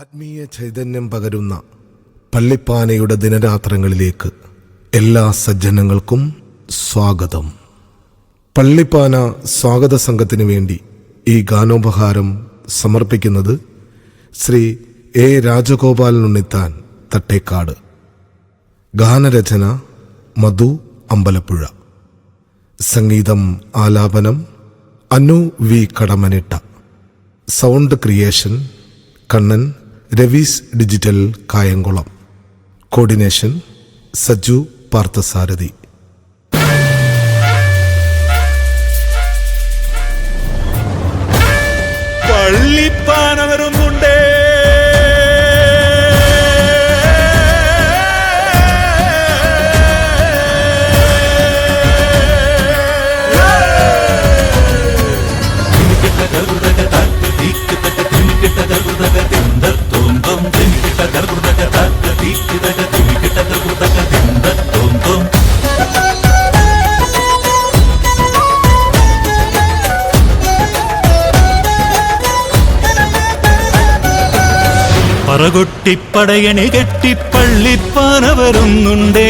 ആത്മീയ ചൈതന്യം പകരുന്ന പള്ളിപ്പാനയുടെ ദിനരാത്രങ്ങളിലേക്ക് എല്ലാ സജ്ജനങ്ങൾക്കും സ്വാഗതം. പള്ളിപ്പാന സ്വാഗത സംഘത്തിനു വേണ്ടി ഈ ഗാനോപഹാരം സമർപ്പിക്കുന്നത് ശ്രീ എ രാജഗോപാലൻ ഉണ്ണിത്താൻ തട്ടേക്കാട്. ഗാനരചന മധു അമ്പലപ്പുഴ. സംഗീതം ആലാപനം Anu V Kadammanitta. Sound creation Kannan Ravees digital Kayamkulam. Coordination Saju Parthasarathy. പള്ളിപ്പാനവരുന്നുണ്ടേ പറകൊട്ടിപ്പടയണി കെട്ടി പള്ളിപ്പാനവരുന്നുണ്ടേ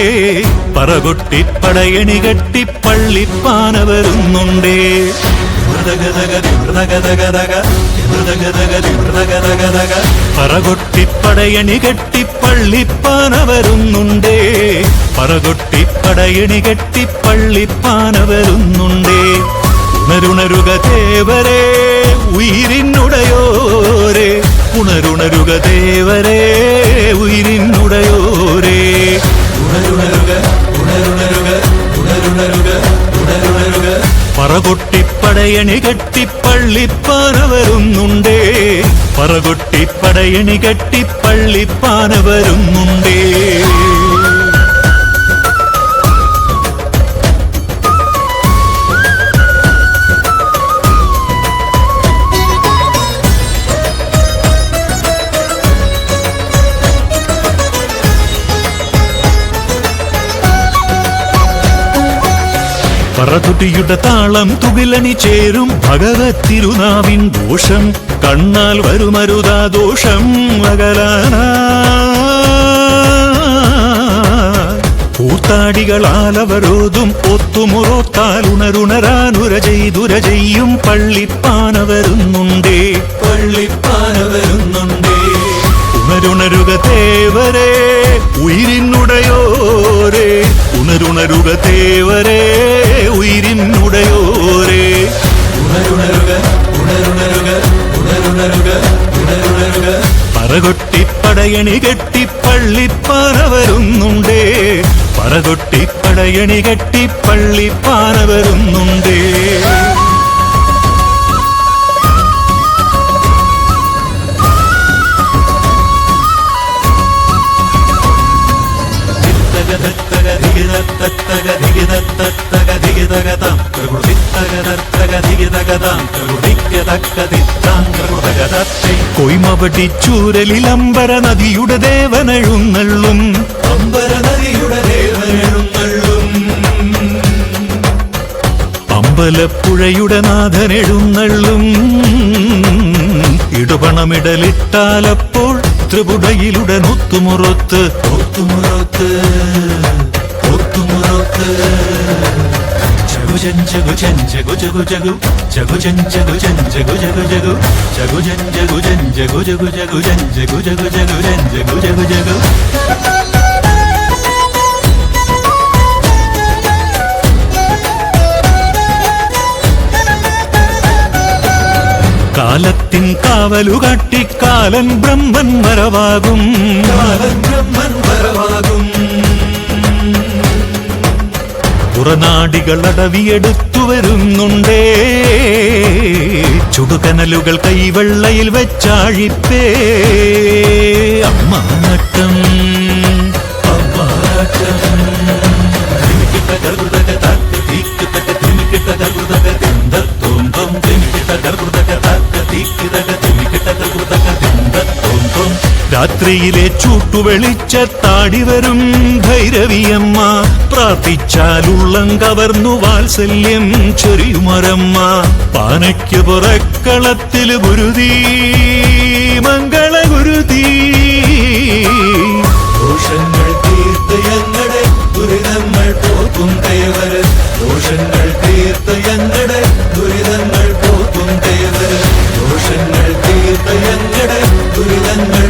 പറകൊട്ടിപ്പടയണി കെട്ടി പള്ളിപ്പാനവരുന്നുണ്ടേ പറകൊട്ടിപ്പടയണി കെട്ടി പള്ളിപ്പാനവരുന്നുണ്ടേ പറകൊട്ടിപ്പടയണി കെട്ടി പള്ളിപ്പാനവരുന്നുണ്ടേ ഉണരുണരുക ദേവരേ. ഉയിരിനുടയോരേ ഉണരുണരുക ദേവരേ ഉയിരിനുടയോരേ. ഉണരുണരുക ഉണരുണരുക ഉണരുണരുക ഉണരുണരുക. പറകൊട്ടിപ്പടയണി കെട്ടിപ്പള്ളിപ്പാന വരുന്നുണ്ടേ പറകൊട്ടിപ്പടയണി കെട്ടിപ്പള്ളിപ്പാന വരുന്നുണ്ടേ പറതുടിയുടെ താളം തുകിലണി ചേരും ഭഗവത്തിരുനാവിൻ ദോഷം കണ്ണാൽ വരുമരുതാ ദോഷം അകലാന കൂത്താടികളാലവരോതും ഒത്തുമുറോത്താൽ ഉണരുണരാനുര ചെയ്തുര ചെയ്യും പള്ളിപ്പാന വരുന്നുണ്ടേ. പള്ളിപ്പാന വരുന്നുണ്ടേ ഉണരുണരുക തേവരേ ഉയിരിനുടയോരേ. ഉണരുണരുക തേവരേ പറകൊട്ടിപ്പടയണി കെട്ടിപ്പള്ളിപ്പാന വരുന്നുണ്ടേ പറകൊട്ടിപ്പടയണി വരുന്നുണ്ടേ കൊയ്മവടി ചൂരലിൽ അമ്പര നദിയുടെ ദേവനെഴുന്നള്ളും. അമ്പര നദിയുടെ ദേവനെഴുന്നള്ളും. അമ്പലപ്പുഴയുടെ നാഥനെഴുന്നള്ളും. ഇടുപണമിടലിട്ടാലപ്പോൾ ത്രിപുടയിലുടെ ഒത്തുമുറത്ത് ഒത്തുമുറത്ത് ഒത്തുമുറത്ത് ജഗുജൻ ജഗുജൻ ജഗു ജഗു ജഗു ജഗുജൻ ജഗുജൻ ജഗു ജഗു ജഗു ജഗുജൻ ജഗുജൻ ജഗു ജഗു ജഗുജൻ ജഗു ജഗു ജഗുജൻ ജഗു ജഗു ജഗു കാലത്തിൻ കാവലു കാട്ടിക്കാലൻ ബ്രഹ്മൻ വരവാകും കാലൻ ബ്രഹ്മൻ വരവാകും പുറനാടികൾ അടവിയെടുത്തു വരുന്നുണ്ടേ ചുടുകനലുകൾ കൈവെള്ളയിൽ വെച്ചാഴിപ്പേ. അമ്മാട്ടം രാത്രിയിലെ ചൂട്ടുവെളിച്ചത്താടിവരും ഭൈരവിയമ്മ. പ്രാർത്ഥിച്ചാലുള്ളം കവർന്നു വാത്സല്യം ചൊരിയുമൊരമ്മ. പാനയ്ക്ക് പുറക്കളത്തിൽ ഗുരുതി മംഗള ഗുരുതി. ദോഷങ്ങൾ തീർത്തയങ്ങളുടെ ദുരിതങ്ങൾ പോക്കും കൈവർ ദോഷങ്ങൾ തീർത്തയങ്ങളുടെ ദുരിതങ്ങൾ പോക്കും കൈവർ ദോഷങ്ങൾ തീർത്തയങ്ങളുടെ ദുരിതങ്ങൾ